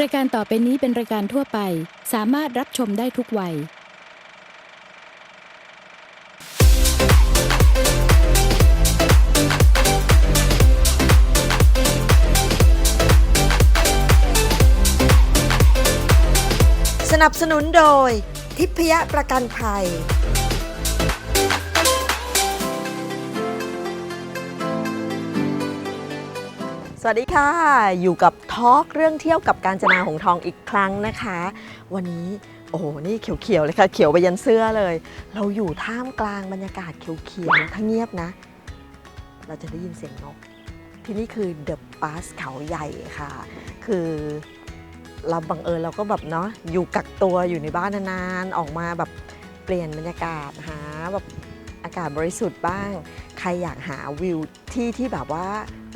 รายการต่อไปนี้เป็นรายการทั่วไป สามารถรับชมได้ทุกวัย สนับสนุนโดย ทิพยประกันภัย สวัสดีค่ะ อยู่กับทอล์กเรื่องเที่ยวกับการจนาหงทองอีกครั้งนะคะ วันนี้โอ้โหนี่เขียวๆเลยค่ะ เขียวไปยันเสื้อเลย เราอยู่ท่ามกลางบรรยากาศเขียวๆถ้าเงียบนะ เราจะได้ยินเสียงนก ที่นี่คือเดอะปาสเขาใหญ่ค่ะ คือเราบังเอิญเราก็แบบเนาะอยู่กักตัวอยู่ในบ้านนานๆ ออกมาแบบเปลี่ยนบรรยากาศหาแบบอากาศบริสุทธิ์บ้าง ใครอยากหาวิวที่ที่แบบว่า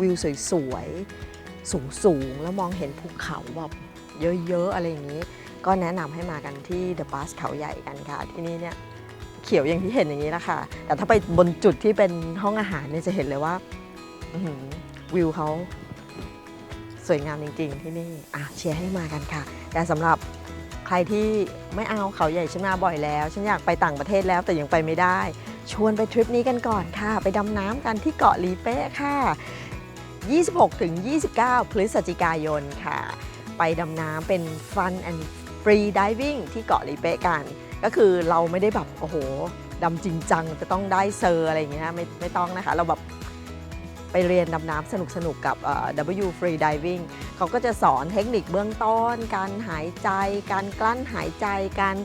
วิวสวยๆ สูงๆ แล้วมองเห็นภูเขาแบบเยอะๆ อะไรอย่างนี้ ก็แนะนำให้มากันที่เดอะปาสเขาใหญ่กันค่ะ ที่นี่เนี่ยเขียวอย่างที่เห็นอย่างนี้แหละค่ะ แต่ถ้าไปบนจุดที่เป็นห้องอาหารเนี่ยจะเห็นเลยว่าวิวเขาสวยงามจริงๆ ที่นี่อะเชียร์ให้มากันค่ะ แต่สำหรับใครที่ไม่เอาเขาใหญ่ฉันมาบ่อยแล้ว ฉันอยากไปต่างประเทศแล้วแต่ยังไปไม่ได้ ชวนไปทริปนี้กันก่อนค่ะ ไปดำน้ำกันที่เกาะลีเป้ค่ะ 26ถึง29 พฤศจิกายนค่ะ ไปดำน้ำเป็น Fun and Free Diving ที่เกาะลีเป้กัน ก็คือเราไม่ได้แบบ โอ้โหดำจริงจังจะต้องได้เซอร์อะไรอย่างเงี้ยไม่ไม่ต้องนะคะ เราแบบไปเรียนดำน้ำสนุกสนุกๆกับ W Free Diving เขาก็จะสอนเทคนิคเบื้องต้น การหายใจ การกลั้นหายใจ การ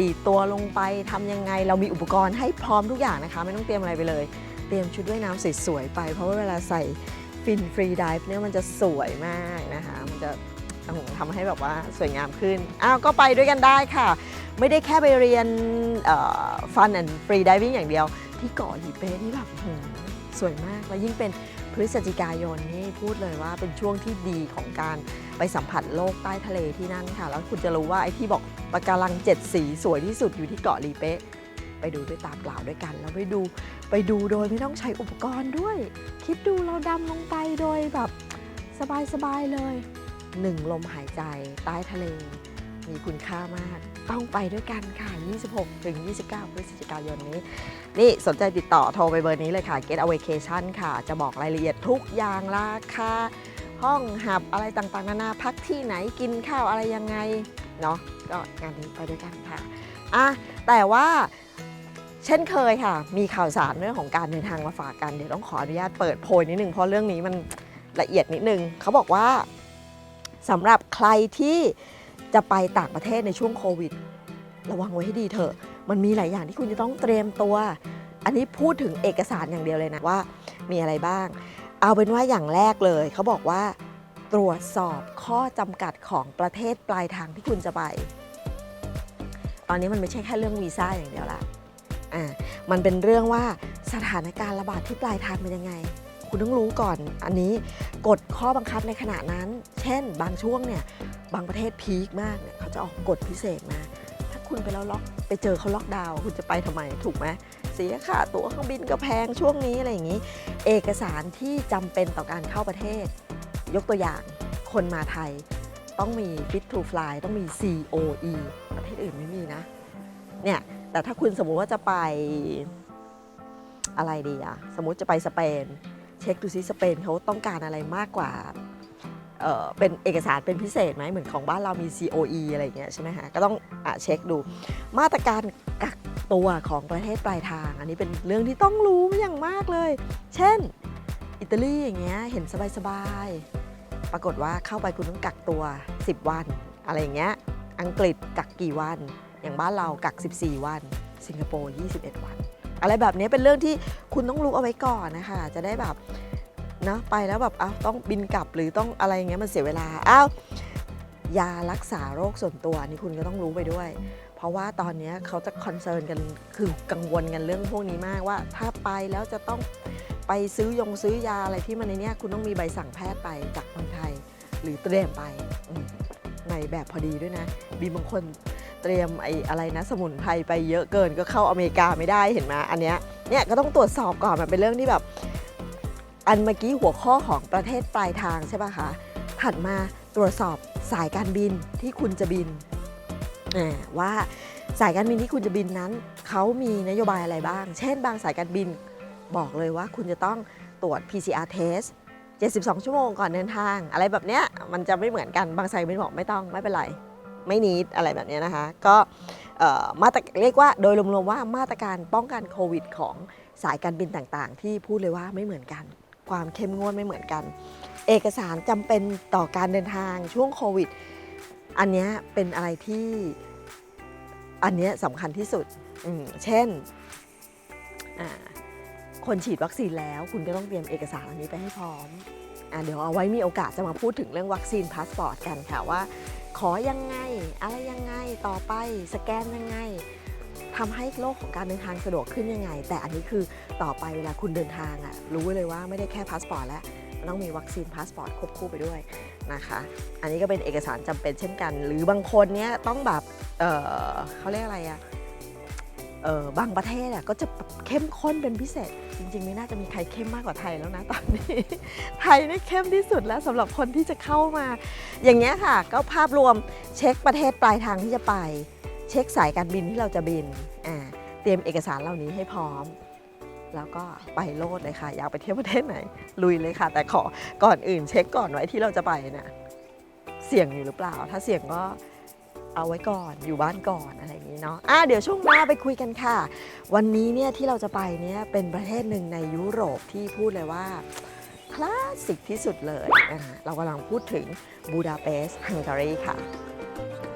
ดีดตัวลงไปทำยังไง เรามีอุปกรณ์ให้พร้อมทุกอย่างนะคะ ไม่ต้องเตรียมอะไรไปเลย เตรียมชุดว่ายน้ำสวยๆไป เพราะว่าเวลาใส่ฟินฟรีดิฟเนี่ยมันจะสวยมากนะคะ มันจะทำให้แบบว่าสวยงามขึ้น อ้าว ก็ไปด้วยกันได้ค่ะ ไม่ได้แค่ไปเรียนฟันแอนด์ฟรีดิวิ่งอย่างเดียว ที่เกาะหลีเป้นี่แบบสวยมาก แล้วยิ่งเป็นพฤศจิกายนนี่พูดเลยว่าเป็นช่วงที่ดีของการไปสัมผัสโลกใต้ทะเลที่นั่นค่ะ แล้วคุณจะรู้ว่าไอ้ที่บอกปะการังเจ็ดสีสวยที่สุดอยู่ที่เกาะลีเป้ ไปดูด้วยตาเปล่าด้วยกัน แล้วไปดูไปดูโดยไม่ต้องใช้อุปกรณ์ด้วย คิดดูเราดำลงไปโดยแบบสบายๆเลยหนึ่งลมหายใจใต้ทะเล มีคุณค่ามาก ต้องไปด้วยกันค่ะ 26 ถึง 29 พฤศจิกายนนี้ นี่สนใจติดต่อโทรไปเบอร์นี้เลยค่ะ Get a Vacation ค่ะ จะบอกรายละเอียดทุกอย่างราคาห้องหับอะไรต่างๆ นานาพักที่ไหนกินข้าวอะไรยังไง เนาะก็งานนี้ไปด้วยกันค่ะอะแต่ว่า เช่นเคยค่ะ มีข่าวสารเรื่องของการเดินทางมาฝากกัน เดี๋ยวต้องขออนุญาตเปิดโพยนิดนึงเพราะเรื่องนี้มันละเอียดนิดนึงเขาบอกว่าสำหรับใครที่จะไปต่างประเทศในช่วงโควิด ระวังไว้ให้ดีเถอะ มันมีหลายอย่างที่คุณจะต้องเตรียมตัว อันนี้พูดถึงเอกสารอย่างเดียวเลยนะว่ามีอะไรบ้าง เอาเป็นว่าอย่างแรกเลยเขาบอกว่า ตรวจสอบข้อจำกัดของประเทศปลายทางที่คุณจะไป ตอนนี้มันไม่ใช่แค่เรื่องวีซ่าอย่างเดียวละ อ่ามันเป็นเรื่องว่าสถานการณ์ระบาดที่ปลายทางเป็นยังไง คุณต้องรู้ก่อน อันนี้กฎข้อบังคับในขณะนั้น เช่น บางช่วงเนี่ยบางประเทศพีคมากเนี่ยเขาจะออกกฎพิเศษมาถ้าคุณไปแล้วล็อกไปเจอเขาล็อกดาวน์คุณจะไปทำไมถูกไหมเสียค่าตั๋วเครื่องบินก็แพงช่วงนี้อะไรอย่างนี้ เอกสารที่จำเป็นต่อการเข้าประเทศ ยกตัวอย่างคนมาไทยต้องมี Fit to Fly ต้องมี COE ประเทศอื่นไม่มีนะเนี่ย แต่ถ้าคุณสมมุติว่าจะไปอะไรดีอะสมมุติจะไปสเปน เช็คดูซิสเปนเขาต้องการอะไรมากกว่าเเป็นเอกสารเป็นพิเศษไหมเหมือนของบ้านเรามี COE อะไรอย่างเงี้ยใช่ไหมฮะก็ต้องอะเช็คดู มาตรการกักตัวของประเทศปลายทาง อันนี้เป็นเรื่องที่ต้องรู้อย่างมากเลย เช่น อิตาลีอย่างเงี้ยเห็นสบายๆ ปรากฏว่าเข้าไปคุณต้องกักตัว 10 วัน อะไรอย่างเงี้ยอังกฤษกักกี่วัน อย่างบ้านเรากัก 14 วัน สิงคโปร์ 21 วัน อะไรแบบนี้เป็นเรื่องที่คุณต้องรู้เอาไว้ก่อนนะคะ จะได้แบบเนาะไปแล้วแบบอ้าวต้องบินกลับหรือต้องอะไรเงี้ยมันเสียเวลาอ้าวยารักษาโรคส่วนตัวนี่คุณก็ต้องรู้ไปด้วย เพราะว่าตอนนี้เขาจะคอนเซิร์นกันคือกังวลกันเรื่องพวกนี้มากว่า ถ้าไปแล้วจะต้องไปซื้อยงซื้อยาอะไรที่มันในเนี้ยคุณต้องมีใบสั่งแพทย์ไปจากเมืองไทย หรือเตรียมไปในแบบพอดีด้วยนะมีบางคน เตรียมไอ้อะไรนะสมุนไพรไปเยอะเกินก็เข้าอเมริกาไม่ได้เห็นไหมอันเนี้ยเนี่ยก็ต้องตรวจสอบก่อนมันเป็นเรื่องที่แบบ อันเมื่อกี้หัวข้อของประเทศปลายทางใช่ป่ะคะถัดมาตรวจสอบสายการบินที่คุณจะบินว่าสายการบินที่คุณจะบินนั้นเขามีนโยบายอะไรบ้าง เช่น บางสายการบินบอกเลยว่าคุณจะต้องตรวจ PCR test 72 ชั่วโมงก่อนเดินทาง อะไรแบบเนี้ยมันจะไม่เหมือนกันบางสายการบินบอกไม่ต้องไม่เป็นไร ไม่นิดอะไรแบบนี้นะคะก็มาตรเรียกว่าโดยรวมๆว่ามาตรการป้องกันโควิด ของสายการบินต่างๆ ที่พูดเลยว่าไม่เหมือนกัน ความเข้มงวดไม่เหมือนกัน เอกสารจำเป็นต่อการเดินทางช่วงโควิด อันนี้เป็นอะไรที่อันนี้สำคัญที่สุด เช่น คนฉีดวัคซีนแล้วคุณก็ต้องเตรียมเอกสารอันนี้ไปให้พร้อมอเดี๋ยวเอาไว้มีโอกาสจะมาพูดถึงเรื่องวัคซีนพาสปอร์ตกันค่ะว่า ขอยังไง อะไรยังไงต่อไปสแกนยังไงทำให้โลกของการเดินทางสะดวกขึ้นยังไง แต่อันนี้คือต่อไปเวลาคุณเดินทางอะรู้เลยว่าไม่ได้แค่พาสปอร์ตแล้วต้องมีวัคซีนพาสปอร์ตควบคู่ไปด้วยนะคะ อันนี้ก็เป็นเอกสารจำเป็นเช่นกัน หรือบางคนเนี้ยต้องแบบเออเขาเรียกอะไรอะ บางประเทศอะก็จะเข้มข้นเป็นพิเศษ จริง ๆ ไม่น่าจะมีใครเข้มมากกว่าไทยแล้วนะตอนนี้ ไทยนี่เข้มที่สุดแล้วสำหรับคนที่จะเข้ามา อย่างเงี้ยค่ะ ก็ภาพรวมเช็คประเทศปลายทางที่จะไป เช็คสายการบินที่เราจะบินเตรียมเอกสารเหล่านี้ให้พร้อม แล้วก็ไปโลดเลยค่ะ อยากไปเที่ยวประเทศไหน ลุยเลยค่ะ แต่ขอก่อนอื่นเช็คก่อนไว้ที่เราจะไปเนี่ยเสี่ยงอยู่หรือเปล่า ถ้าเสี่ยงก็ เอาไว้ก่อนอยู่บ้านก่อนอะไรอย่างนี้เนาะอะเดี๋ยวช่วงหน้าไปคุยกันค่ะ วันนี้เนี่ยที่เราจะไปเนี่ยเป็นประเทศหนึ่งในยุโรปที่พูดเลยว่าคลาสสิกที่สุดเลยนะคะเรากำลังพูดถึงบูดาเปสต์ฮังการีค่ะ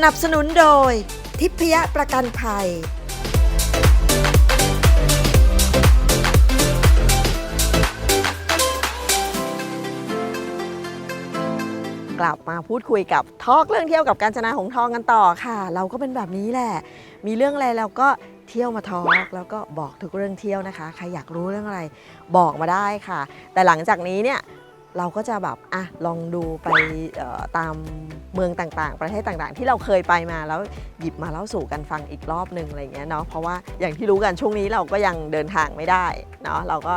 สนับสนุนโดย ทิพยประกันภัย กลับมาพูดคุยกับทอกเรื่องเที่ยวกับการจนาหงทองกันต่อค่ะ เราก็เป็นแบบนี้แหละ มีเรื่องอะไรเราก็เที่ยวมาทอกแล้วก็บอกทุกเรื่องเที่ยวนะคะ ใครอยากรู้เรื่องอะไรบอกมาได้ค่ะ แต่หลังจากนี้เนี่ย เราก็จะแบบอะลองดูไปตามเมืองต่างๆ ประเทศต่างๆ ที่เราเคยไปมาแล้วหยิบมาเล่าสู่กันฟังอีกรอบหนึ่งอะไรเงี้ยเนาะเพราะว่าอย่างที่รู้กันช่วงนี้เราก็ยังเดินทางไม่ได้เนาะเราก็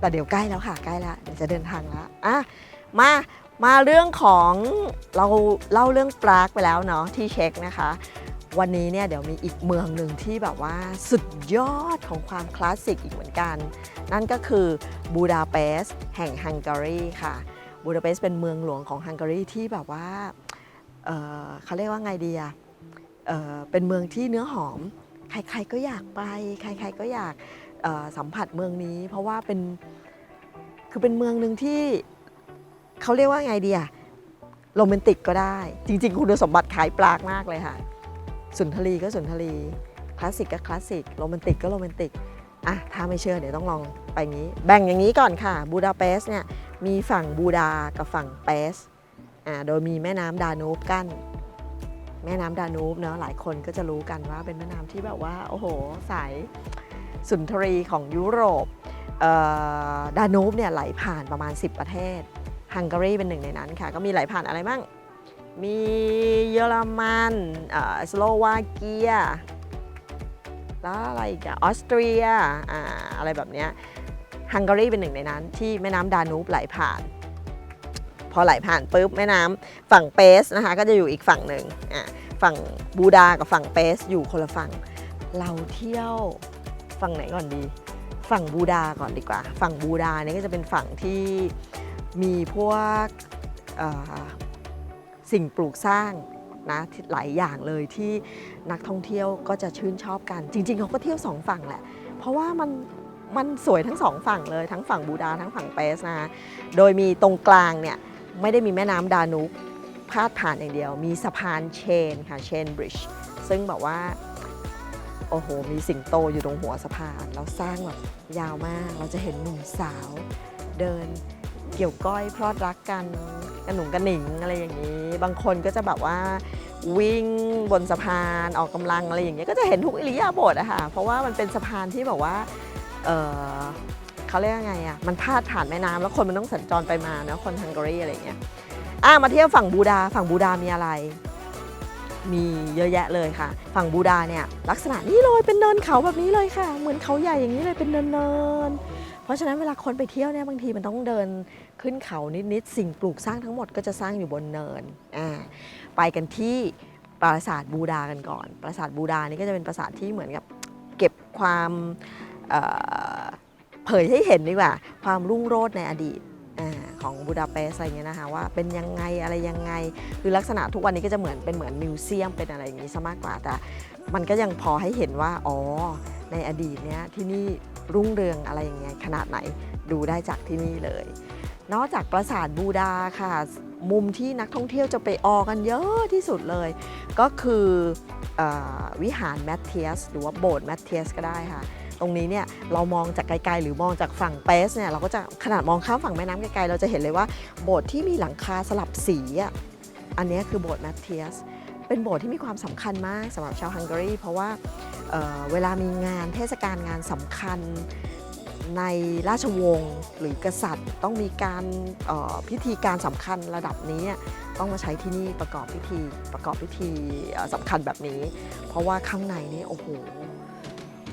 แต่เดี๋ยวใกล้แล้วค่ะใกล้แล้วเดี๋ยวจะเดินทางแล้วอะมามาเรื่องของเราเล่าเรื่องปรากไปแล้วเนาะที่เช็คนะคะ วันนี้เนี่ยเดี๋ยวมีอีกเมืองหนึ่งที่แบบว่าสุดยอดของความคลาสสิกอีกเหมือนกัน นั่นก็คือบูดาเปสต์แห่งฮังการีค่ะบูดาเปสต์เป็นเมืองหลวงของฮังการีที่แบบว่าเเขาเรียกว่าไงดีอะเอ่อเป็นเมืองที่เนื้อหอม ใครๆก็อยากไป ใครๆก็อยากสัมผัสเมืองนี้ เพราะว่าเป็นคือเป็นเมืองหนึ่งที่เขาเรียกว่าไงดีอะโรแมนติกก็ได้ จริง ๆ คุณสมบัติขายปลากมากเลยค่ะ สุนทรีก็สุนทรีคลาสสิกก็คลาสสิกโรแมนติกก็โรแมนติกอะถ้าไม่เชื่อเดี๋ยวต้องลองไปงี้ แบ่งอย่างนี้ก่อนค่ะบูดาเปสต์เนี่ยมีฝั่งบูดากับฝั่งเปสอ่าโดยมีแม่น้ำดานูบกั้นแม่น้ำดานูบเนาะหลายคนก็จะรู้กันว่าเป็นแม่น้ำที่แบบว่าโอ้โหสายสุนทรีของยุโรปดานูบเนี่ยไหลผ่านประมาณ 10 ประเทศฮังการีเป็นหนึ่งในนั้นค่ะ ก็มีไหลผ่านอะไรบ้าง มี ยอรมันออสโลวาเกียแล้วอะไรอีกอะออสเตรียอะไรแบบเนี้ยฮังการีเป็นหนึ่งในนั้น ที่แม่น้ำดานูบไหลผ่าน พอไหลผ่านปุ๊บแม่น้ำฝั่งเปสนะคะก็จะอยู่อีกฝั่งหนึ่งฝั่งบูดากับฝั่งเปสอยู่คนละฝั่ง เราเที่ยวฝั่งไหนก่อนดี ฝั่งบูดาก่อนดีกว่า ฝั่งบูดาเนี่ยก็จะเป็นฝั่งที่มีพวกสิ่งปลูกสร้าง นะหลายอย่างเลยที่นักท่องเที่ยวก็จะชื่นชอบกัน จริง ๆเขาก็เที่ยวสองฝั่งแหละ เพราะว่ามันมันสวยทั้งสองฝั่งเลยทั้งฝั่งบูดาทั้งฝั่งเปสนะ โดยมีตรงกลางเนี่ยไม่ได้มีแม่น้ำดานูบพาดผ่านอย่างเดียว มีสะพานเชนค่ะเชนบริดจ์ซึ่งแบบว่าโอ้โห มีสิงโตอยู่ตรงหัวสะพาน แล้วสร้างแบบยาวมาก เราจะเห็นหนุ่มสาวเดิน เกี่ยวก้อยพลอดรักกันกระหนุ่งกระหนิงอะไรอย่างนี้ บางคนก็จะแบบว่าวิ่งบนสะพานออกกำลังอะไรอย่างเงี้ยก็จะเห็นทุกอิริยาบถอะค่ะเพราะว่ามันเป็นสะพานที่แบบว่าเออเขาเรียกยังไงอะมันพาดผ่านแม่น้ำแล้วคนมันต้องสัญจรไปมาเนอะคนฮังการีอะไรอย่างเงี้ยอะมาเที่ยวฝั่งบูดาฝั่งบูดามีอะไร มีเยอะแยะเลยค่ะ ฝั่งบูดาเนี่ยลักษณะนี้เลยเป็นเนินเขาแบบนี้เลยค่ะ เหมือนเขาใหญ่อย่างนี้เลยเป็นเนินเนิน เพราะฉะนั้นเวลาคนไปเที่ยวเนี่ยบางทีมันต้องเดินขึ้นเขานิดๆสิ่งปลูกสร้างทั้งหมดก็จะสร้างอยู่บนเนินอ่าไปกันที่ปราสาทบูดากันก่อน ปราสาทบูดานี่ก็จะเป็นปราสาทที่เหมือนกับเก็บความเเผยให้เห็นดีกว่า ความรุ่งโรจน์ในอดีตอของบูดาเปสต์อะไรเงี้ยนะคะว่าเป็นยังไงอะไรยังไง คือลักษณะทุกวันนี้ก็จะเหมือนเป็นเหมือนมิวเซียมเป็นอะไรอย่างนี้ซะมากกว่าแต่ มันก็ยังพอให้เห็นว่า อ๋อ ในอดีตเนี้ยที่นี่รุ่งเรืองอะไรอย่างเงี้ยขนาดไหนดูได้จากที่นี่เลย นอกจากปราสาทบูดาค่ะ มุมที่นักท่องเที่ยวจะไปออกันเยอะที่สุดเลย ก็คืออวิหารแมทเทียสหรือว่าโบสถ์แมทเทียสก็ได้ค่ะตรงนี้เนี่ยเรามองจากไกลๆหรือมองจากฝั่งเปสเนี่ยเราก็จะขนาดมองข้ามฝั่งแม่น้ำไกลๆเราจะเห็นเลยว่าโบสถ์ที่มีหลังคาสลับสีอะอันนี้คือโบสถ์แมทเทียส เป็นโบสถ์ที่มีความสำคัญมากสำหรับชาวฮังการีเพราะว่าเเวลามีงานเทศกาลงานสำคัญในราชวงศ์หรือกษัตริย์ ต้องมีการออพิธีการสำคัญระดับนี้ต้องมาใช้ที่นี่ประกอบพิธีประกอบพิธีเอ่อสำคัญแบบนี้ เพราะว่าข้างในนี่โอ้โห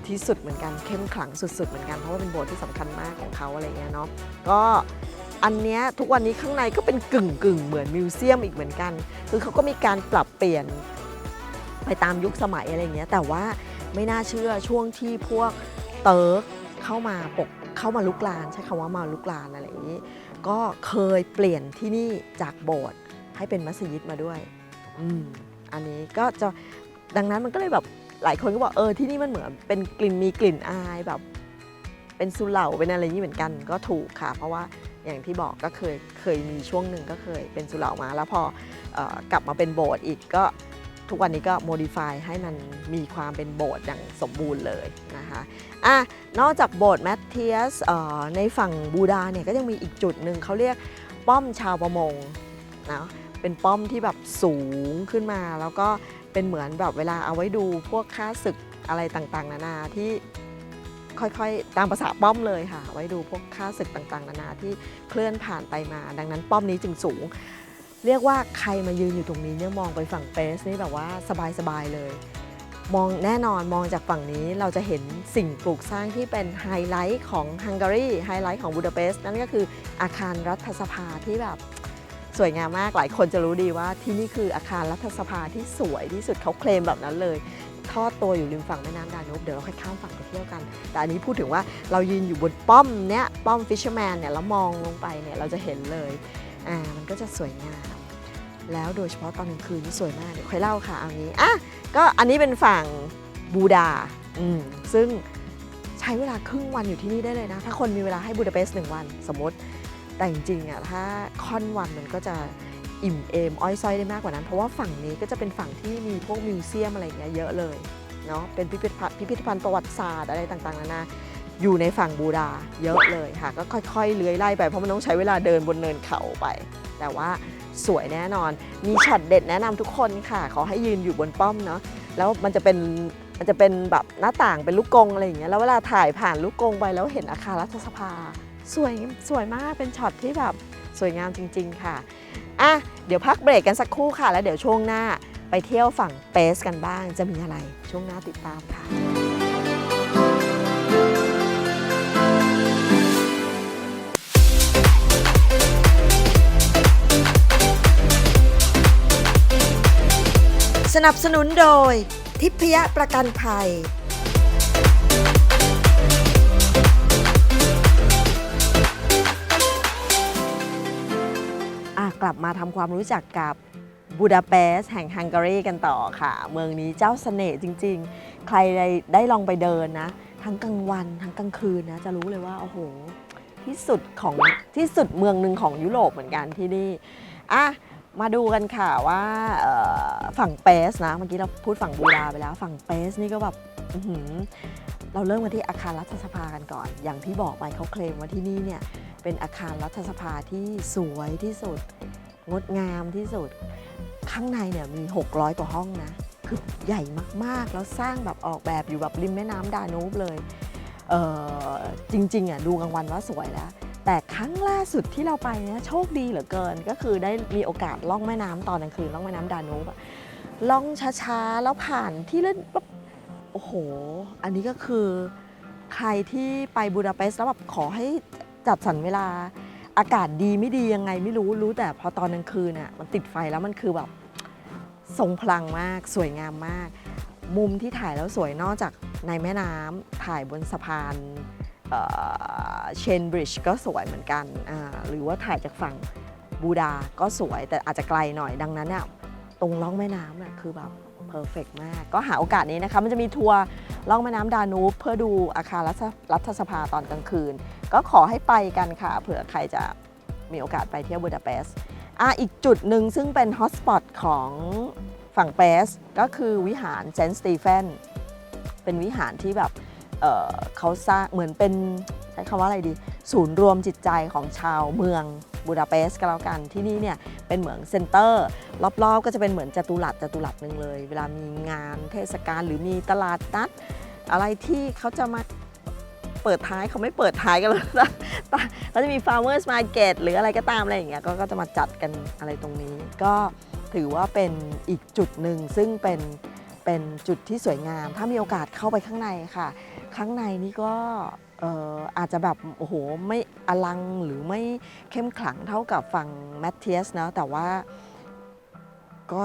ที่สุดเหมือนกันเข้มขลังสุดๆเหมือนกันเพราะว่าเป็นโบสถ์ที่สำคัญมากของเขาอะไรเงี้ยเนาะก็ อันนี้ทุกวันนี้ข้างในก็เป็นกึ่งกึ่งๆเหมือนมิวเซียมอีกเหมือนกัน คือเขาก็มีการปรับเปลี่ยนไปตามยุคสมัยอะไรเงี้ย แต่ว่าไม่น่าเชื่อช่วงที่พวกเติร์กเข้ามาปกเข้ามาลุกลาน ใช้คำว่ามาลุกลานอะไรอย่างนี้ ก็เคยเปลี่ยนที่นี่จากโบสถ์ให้เป็นมัสยิดมาด้วย อืมอันนี้ก็จะดังนั้นมันก็เลยแบบหลายคนก็บอกเออที่นี่มันเหมือนเป็นกลิ่นมีกลิ่นอายแบบ เป็นสุเหร่าเป็นอะไรอย่างนี้เหมือนกันก็ถูกค่ะ เพราะว่า อย่างที่บอกก็เคยเคยมีช่วงหนึ่งก็เคยเป็นสุเหร่ามา แล้วพออกลับมาเป็นโบสถ์อีกก็ทุกวันนี้ก็โมดิฟายให้มันมีความเป็นโบสถ์อย่างสมบูรณ์เลยนะคะอะนอกจากโบสถ์แมทเทียสในฝั่งบูดาเนี่ยก็ยังมีอีกจุดหนึ่งเขาเรียกป้อมชาวประมงนะเป็นป้อมที่แบบสูงขึ้นมา แล้วก็เป็นเหมือนแบบเวลาเอาไว้ดูพวกค่าศึกอะไรต่างๆ นานาที่ ค่อยๆ ตามภาษาป้อมเลยค่ะ ไว้ดูพวกค่าศึกต่างๆ นานาที่เคลื่อนผ่านไปมา ดังนั้นป้อมนี้จึงสูง เรียกว่าใครมายืนอยู่ตรงนี้เนี่ยมองไปฝั่งเปสนี่แบบว่าสบายๆเลย มองแน่นอนมองจากฝั่งนี้เราจะเห็นสิ่งปลูกสร้างที่เป็นไฮไลท์ของฮังการีไฮไลท์ของบูดาเปสต์นั่นก็คืออาคารรัฐสภาที่แบบสวยงามมากหลายคนจะรู้ดีว่าที่นี่คืออาคารรัฐสภาที่สวยที่สุดเขาเคลมแบบนั้นเลย ทอดตัวอยู่ริมฝั่งแม่น้ำดานูบเดี๋ยวเราค่อยข้ามฝั่งไปเที่ยวกัน แต่อันนี้พูดถึงว่าเรายืนอยู่บนป้อมเนี้ยป้อมฟิชเชอร์แมนเนี่ยแล้วมองลงไปเนี่ยเราจะเห็นเลยอ่ามันก็จะสวยงาม แล้วโดยเฉพาะตอนกลางคืนนี่สวยมากเดี๋ยวค่อยเล่าค่ะเอางี้อะก็อันนี้เป็นฝั่งบูดาอืมซึ่งใช้เวลาครึ่งวันอยู่ที่นี่ได้เลยนะ ถ้าคนมีเวลาให้บูดาเปสต์หนึ่งวันสมมติแต่จริงๆอะถ้าค่อนวันมันก็จะ อิ่มเอมอ้อยส้อยได้มากกว่านั้น เพราะว่าฝั่งนี้ก็จะเป็นฝั่งที่มีพวกมิวเซียมอะไรเงี้ยเยอะเลยเนาะเป็นพิพิธภัณฑ์พิพิธภัณฑ์ประวัติศาสตร์อะไรต่างๆนานาอยู่ในฝั่งบูดาเยอะเลยค่ะ ก็ค่อยๆเลื้อยไล่ไปเพราะมันต้องใช้เวลาเดินบนเนินเขาไป แต่ว่าสวยแน่นอน มีช็อตเด็ดแนะนำทุกคนค่ะ ขอให้ยืนอยู่บนป้อมเนาะแล้วมันจะเป็นมันจะเป็นแบบหน้าต่างเป็นลูกกงอะไรอย่างเงี้ยแล้วเวลาถ่ายผ่านลูกกงไปแล้วเห็นอาคารรัฐสภา สวยสวยมากเป็นช็อตที่แบบสวยงามจริง ๆ ค่ะ อะเดี๋ยวพักเบรกกันสักครู่ค่ะ แล้วเดี๋ยวช่วงหน้าไปเที่ยวฝั่งเปสกันบ้าง จะมีอะไรช่วงหน้าติดตามค่ะสนับสนุนโดย ทิพยประกันภัย ลับมาทำความรู้จักกับบูดาเปสต์แห่งฮังการีกันต่อค่ะ เมืองนี้เจ้าเสน่ห์จริง ๆ ใครได้ได้ลองไปเดินนะ ทั้งกลางวันทั้งกลางคืนนะ จะรู้เลยว่าโอ้โหที่สุดของที่สุดเมืองหนึ่งของยุโรปเหมือนกันที่นี่อะมาดูกันค่ะว่าฝั่งเปสนะเมื่อกี้เราพูดฝั่งบูดาไปแล้ว ฝั่งเปสนี่ก็แบบเราเริ่มกันที่อาคารรัฐสภากันก่อน อย่างที่บอกไปเขาเคลมว่าที่นี่เนี่ย เป็นอาคารรัฐสภาที่สวยที่สุด งดงามที่สุด ข้างในเนี่ยมี 600 กว่าห้องนะ คือใหญ่มากๆ แล้วสร้างแบบออกแบบอยู่แบบริมแม่น้ำดานูบเลยเออจริงๆอะดูกลางวันว่าสวยแล้ว แต่ครั้งล่าสุดที่เราไปเนี่ยโชคดีเหลือเกิน ก็คือได้มีโอกาสล่องแม่น้ำตอนกลางคืนล่องแม่น้ำดานูบอะล่องช้าๆ แล้วผ่านที่เล่นปั๊บโอ้โห อันนี้ก็คือใครที่ไปบูดาเปสต์แล้วแบบขอให้ จัดสรรเวลา อากาศดีไม่ดียังไงไม่รู้รู้แต่พอตอนกลางคืนน่ะมันติดไฟแล้วมันคือแบบทรงพลังมากสวยงามมาก มุมที่ถ่ายแล้วสวยนอกจากในแม่น้ำถ่ายบนสะพานเชนบริดจ์ก็สวยเหมือนกันอ่าหรือว่าถ่ายจากฝั่งบูดาก็สวยแต่อาจจะไกลหน่อยดังนั้นเนี่ยตรงล่องแม่น้ำน่ะคือแบบ เพอร์เฟกมาก ก็หาโอกาสนี้นะคะ มันจะมีทัวร์ล่องแม่น้ำดานูบเพื่อดูอาคารรัฐรัฐสภาตอนกลางคืน ก็ขอให้ไปกันค่ะ เผื่อใครจะมีโอกาสไปเที่ยวบูดาเปสต์อะอีกจุดหนึ่งซึ่งเป็นฮอตสปอตของฝั่งเปสก็คือวิหารเซนต์สตีเฟนเป็นวิหารที่แบบเเขาสร้างเหมือนเป็นใช้คำว่าอะไรดี ศูนย์รวมจิตใจของชาวเมือง บูดาเปสต์ก็แล้วกันที่นี่เนี่ยเป็นเหมือนเซ็นเตอร์ รอบๆ ก็จะเป็นเหมือนจัตุรัสจัตุรัสหนึ่งเลย เวลามีงานเทศกาลหรือมีตลาดนัดอะไรที่เขาจะมาเปิดท้ายเขาไม่เปิดท้ายกันเลยนะเขาจะมี farmers market หรืออะไรก็ตามอะไรอย่างเงี้ยก็ก็จะมาจัดกันอะไรตรงนี้ ก็ถือว่าเป็นอีกจุดหนึ่งซึ่งเป็นเป็นจุดที่สวยงาม ถ้ามีโอกาสเข้าไปข้างในค่ะ ข้างในนี่ก็ อาจจะแบบโอ้โหไม่อลังหรือไม่เข้มขลังเท่ากับฝั่งแมทเทียสนะแต่ว่าก็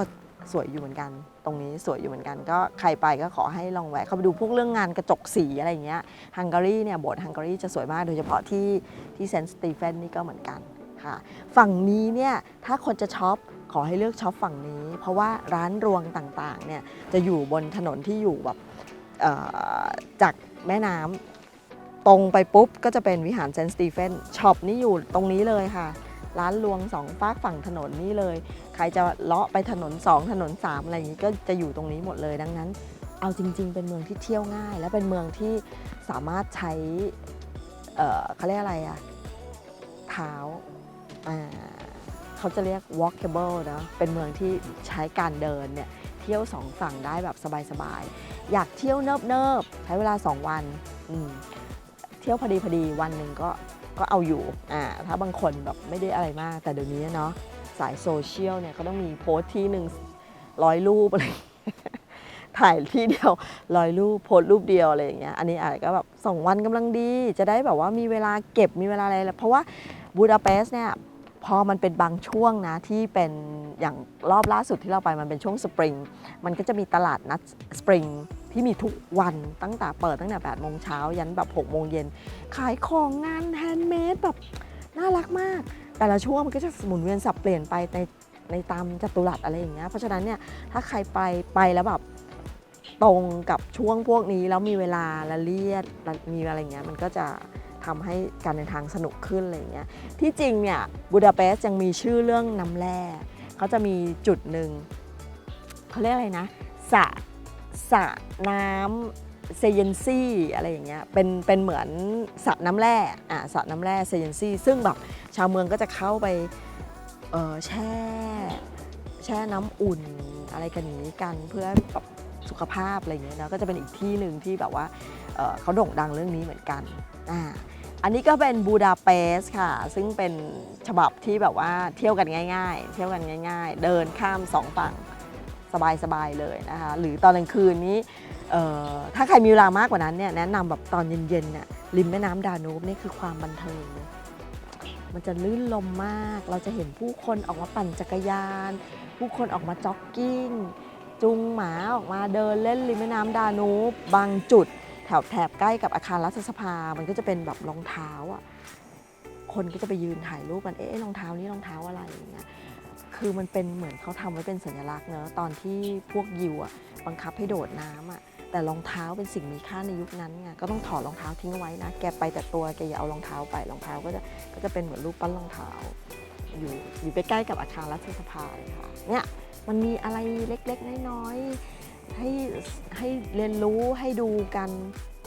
สวยอยู่เหมือนกัน ตรงนี้สวยอยู่เหมือนกัน ก็ใครไปก็ขอให้ลองแวะเข้าไปดูพวกเรื่องงานกระจกสีอะไรอย่างเงี้ยฮังการีเนี่ยโบสถ์ฮังการีจะสวยมากโดยเฉพาะที่ที่เซนต์สตีเฟนนี่ก็เหมือนกันค่ะ ฝั่งนี้เนี่ยถ้าคนจะช็อปขอให้เลือกช็อปฝั่งนี้ เพราะว่าร้านรวงต่างๆเนี่ยจะอยู่บนถนนที่อยู่แบบจากแม่น้ำ ตรงไปปุ๊บก็จะเป็นวิหารเซนต์สตีเฟนช็อปนี่อยู่ตรงนี้เลยค่ะ ร้านรวงสองฝากฝั่งถนนนี่เลย ใครจะเลาะไปถนน 2 ถนน 3 อะไรอย่างนี้ก็จะอยู่ตรงนี้หมดเลยดังนั้น เอาจริง ๆ เป็นเมืองที่เที่ยวง่าย และเป็นเมืองที่สามารถใช้เขาเรียกอะไรอะเท้าอ่าเขาจะเรียก walkable นะเป็นเมืองที่ใช้การเดินเนี่ยเที่ยวสองฝั่งได้แบบสบายๆ อยากเที่ยวเนิบๆ ใช้เวลา 2 วันอืม เที่ยวพอดีพอดีวันหนึ่งก็ก็เอาอยู่อ่าถ้าบางคนแบบไม่ได้อะไรมาก แต่เดี๋ยวนี้เนาะสายโซเชียลเนี่ยเขาต้องมีโพสต์ที่หนึ่งร้อยรูปอะไรถ่ายที่เดียวร้อยรูปโพสต์รูปเดียวอะไรอย่างเงี้ยอันนี้อาจจะก็แบบสองวันกำลังดี จะได้แบบว่ามีเวลาเก็บมีเวลาอะไรแล้วเพราะว่าบูดาเปสต์เนี่ย พอมันเป็นบางช่วงนะที่เป็นอย่างรอบล่าสุดที่เราไปมันเป็นช่วงสปริง มันก็จะมีตลาดนัดสปริงที่มีทุกวันตั้งแต่เปิดตั้งแต่8โมงเช้ายันแบบ6โมงเย็นขายของงานแฮนด์เมดแบบน่ารักมาก แต่ละช่วงมันก็จะหมุนเวียนสับเปลี่ยนไปในในตามจัตุรัสอะไรอย่างเงี้ยเพราะฉะนั้นเนี่ยถ้าใครไปไปแล้วแบบตรงกับช่วงพวกนี้แล้วมีเวลาละเลียดมีอะไรเงี้ยมันก็จะ ทำให้การเดินทางสนุกขึ้นอะไรเงี้ยที่จริงเนี่ยบูดาเปสต์ยังมีชื่อเรื่องน้ำแร่เขาจะมีจุดหนึ่งเขาเรียกอะไรนะสระสระน้ำเซเยนซี่อะไรอย่างเงี้ยเป็นเป็นเหมือนสระน้ำแร่อะสระน้ำแร่เซเยนซี่ซึ่งแบบชาวเมืองก็จะเข้าไปเออแช่แช่น้ำอุ่นอะไรกันอย่างนี้กันเพื่อแบบ สุขภาพอะไรเงี้ยนะก็จะเป็นอีกที่หนึ่งที่แบบว่าเเขาโด่งดังเรื่องนี้เหมือนกันอ่าอันนี้ก็เป็นบูดาเปสต์ค่ะ ซึ่งเป็นฉบับที่แบบว่าเที่ยวกันง่าย ๆ เที่ยวกันง่าย ๆ เดินข้ามสองฝั่งสบายๆเลยนะคะหรือตอนกลางคืนนี้ถ้าใครมีเวลามากกว่านั้นเนี่ยแนะนำแบบตอนเย็นๆเนี่ยริมแม่น้ำดานูบนี่คือความบันเทิง มันจะลื่นลมมาก เราจะเห็นผู้คนออกมาปั่นจักรยาน ผู้คนออกมาจ็อกกิ้ง จูงหมาออกมาเดินเล่นริมแม่น้ำดานูบบางจุด แถบแถบใกล้กับอาคารรัฐสภา มันก็จะเป็นแบบรองเท้าอะคนก็จะไปยืนถ่ายรูปกันเอ๊ะรองเท้านี้รองเท้าอะไรอย่างเงี้ยคือมันเป็นเหมือนเขาทำไว้เป็นสัญลักษณ์เนอะตอนที่พวกยิวอะบังคับให้โดดน้ำอะแต่รองเท้าเป็นสิ่งมีค่าในยุคนั้นไงก็ต้องถอดรองเท้าทิ้งไว้นะ แกไปแต่ตัวแกอย่าเอารองเท้าไปรองเท้าก็จะก็จะเป็นเหมือนรูปปั้นรองเท้า อยู่อยู่ใกล้ๆกับอาคารรัฐสภาเลยค่ะเนี่ย มันมีอะไรเล็กๆ น้อยๆให้ให้เรียนรู้ให้ดูกัน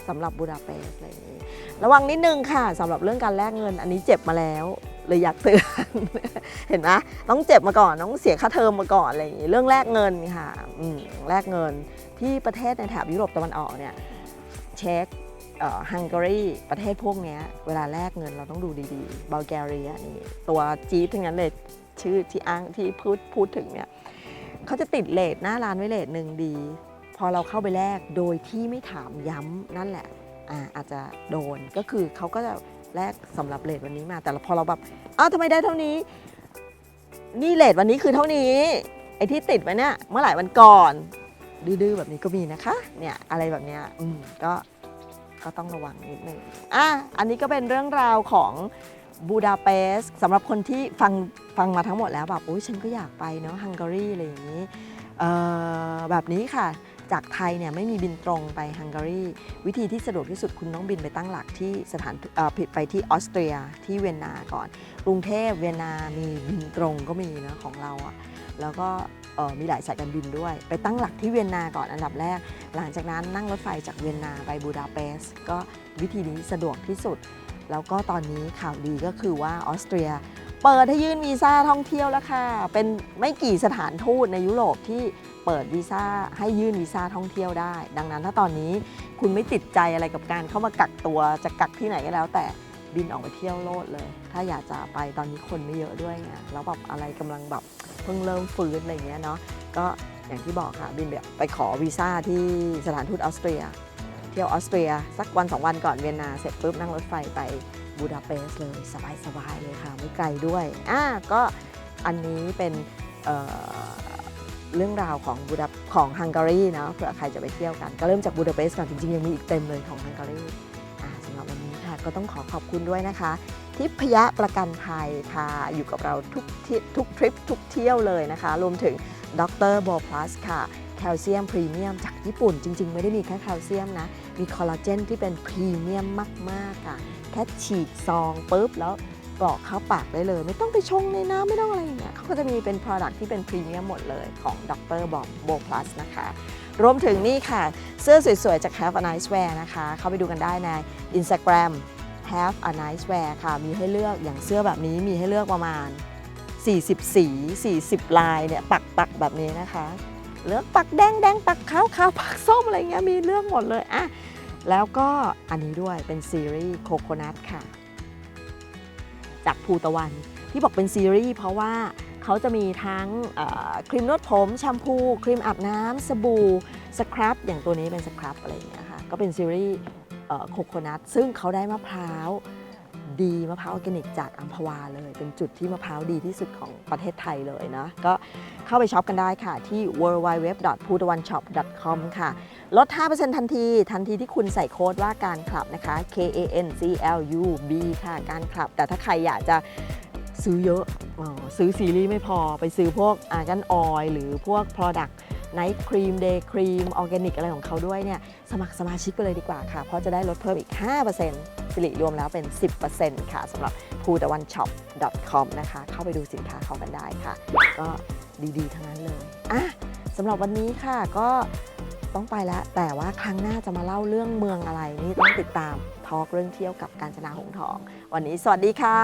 สำหรับบูดาเปสต์อะไรอย่างนี้ ระวังนิดนึงค่ะสำหรับเรื่องการแลกเงิน อันนี้เจ็บมาแล้วเลยอยากเตือนเห็นไหมต้องเจ็บมาก่อนต้องเสียค่าเทอมมาก่อนอะไรอย่างนี้เรื่องแลกเงินค่ะแลกเงินที่ประเทศในแถบยุโรปตะวันออกเนี่ยเช็คฮังการีประเทศพวกเนี้ยเวลาแลกเงินเราต้องดูดีๆบัลแกเรียนี่ตัวจี๊ดทั้งนั้นเลยชื่อที่อ้างที่พูดพูดถึงเนี่ย เขาจะติดเลทหน้าร้านไว้เลทหนึ่งดี พอเราเข้าไปแลกโดยที่ไม่ถามย้ำนั่นแหละอาอาจจะโดนก็คือเขาก็จะแลกสำหรับเลทวันนี้มา แต่พอเราแบบอ้าวทำไมได้เท่านี้ นี่เลทวันนี้คือเท่านี้ไอ้ที่ติดไว้เนี่ยเมื่อหลายวันก่อน ดื้อๆแบบนี้ก็มีนะคะ เนี่ยอะไรแบบเนี้ยอืมก็ก็ต้องระวังนิดนึงอะอันนี้ก็เป็นเรื่องราวของบูดาเปสต์สำหรับคนที่ฟัง ฟังมาทั้งหมดแล้วแบบโอ้ยฉันก็อยากไปเนาะฮังการีอะไรอย่างนี้แบบนี้ค่ะจากไทยเนี่ยไม่มีบินตรงไปฮังการีวิธีที่สะดวกที่สุดคุณต้องบินไปตั้งหลักที่สถานผิดไปที่ออสเตรียที่เวียนนาก่อนกรุงเทพเวียนนามีบินตรงก็มีนะของเราอะแล้วก็มีหลายสายการบินด้วย ไปตั้งหลักที่เวียนนาก่อนอันดับแรก หลังจากนั้นนั่งรถไฟจากเวียนนาไปบูดาเปสต์ก็วิธีนี้สะดวกที่สุด แล้วก็ตอนนี้ข่าวดีก็คือว่าออสเตรีย เปิดให้ยื่นวีซ่าท่องเที่ยวแล้วค่ะ เป็นไม่กี่สถานทูตในยุโรปที่เปิดวีซ่าให้ยื่นวีซ่าท่องเที่ยวได้ ดังนั้นถ้าตอนนี้คุณไม่ติดใจอะไรกับการเข้ามากักตัวจะกักที่ไหนก็แล้ว แต่บินออกไปเที่ยวโลดเลย ถ้าอยากจะไปตอนนี้คนไม่เยอะด้วยไงแล้วแบบอะไรกำลังแบบเพิ่งเริ่มฟื้นอะไรอย่างเงี้ยเนาะก็อย่างที่บอกค่ะบินไปขอวีซ่าที่สถานทูตออสเตรีย เที่ยวออสเตรีย สักวันสองวันก่อนเวียนนาเสร็จปุ๊บนั่งรถไฟไป บูดาเปสต์เลยสบายๆเลยค่ะ ไม่ไกลด้วยอะก็อันนี้เป็นเเรื่องราวของบูดาของฮังการีเนาะเผื่อใครจะไปเที่ยวกัน ก็เริ่มจากบูดาเปสต์ก่อนจริงๆ ยังมีอีกเต็มเลยของฮังการีอะสำหรับวันนี้ค่ะก็ต้องขอขอบคุณด้วยนะคะ ทิพยะประกันภัยค่ะ อยู่กับเราทุกท,ทุกทริปทุกเที่ยวเลยนะคะ รวมถึงดรโบพลัสค่ะแคลเซียมพรีเมียมจากญี่ปุ่นจริง ๆ ไม่ได้มีแค่แคลเซียมนะ มีคอลลาเจนที่เป็นพรีเมียมมาก ๆ ค่ะ แค่ฉีดซองปุ๊บแล้วกรอกเข้าปากได้เลย ไม่ต้องไปชงในน้ำไม่ต้องอะไรอย่างเงี้ยเขาก็จะมีเป็น Product ที่เป็นพรีเมียมหมดเลยของดรบอมโบพลัสนะคะ รวมถึงนี่ค่ะ เสื้อสวยๆ จาก Have a Nice Wear นะคะ เข้าไปดูกันได้ใน Instagram Have a Nice Wear ค่ะ มีให้เลือกอย่างเสื้อแบบนี้มีให้เลือกประมาณ 40 สี 40 ลายเนี่ยปักปักๆแบบนี้นะคะ เลือกปักแดงแดงปักขาวขาวปักส้มอะไรเงี้ยมีเลือกหมดเลยอะ แล้วก็อันนี้ด้วยเป็นซีรีส์โคโคนัทค่ะ จากภูตะวันที่บอกเป็นซีรีส์เพราะว่าเขาจะมีทั้งครีมนวดผมแชมพู ครีมอาบน้ำสบู่สครับอย่างตัวนี้เป็นสครับอะไรอย่างเงี้ยค่ะก็เป็นซีรีส์โคโคนัทซึ่งเขาได้มะพร้าวดีมะพร้าวออร์แกนิกจากอัมพวาเลย เป็นจุดที่มะพร้าวดีที่สุดของประเทศไทยเลยนะ ก็เข้าไปช็อปกันได้ค่ะที่ w w w p u t a w a n s h o p c o m ค่ะ ลด 5%ทันที ทันทีที่คุณใส่โค้ดว่าการคลับนะคะ K A N C L U B ค่ะ การคลับ แต่ถ้าใครอยากจะซื้อเยอะอซื้อซีรีส์ไม่พอไปซื้อพวกอาร์กันออยหรือพวก Product ไนท์ครีมเดย์ครีมออร์แกนิกอะไรของเขาด้วยเนี่ย สมัครสมาชิกไปเลยดีกว่าค่ะ เพราะจะได้ลดเพิ่มอีก 5%สิริรวมแล้วเป็น 10%ค่ะสำหรับ p u t a w a n s h o p c o m นะคะ เข้าไปดูสินค้าเขากันได้ค่ะ ก็ดีๆ ทั้งนั้นเลยอะสำหรับวันนี้ค่ะก็ ต้องไปแล้ว แต่ว่าครั้งหน้าจะมาเล่าเรื่องเมืองอะไรนี่ต้องติดตามทอล์กเรื่องเที่ยวกับการจนาหงทอง วันนี้สวัสดีค่ะ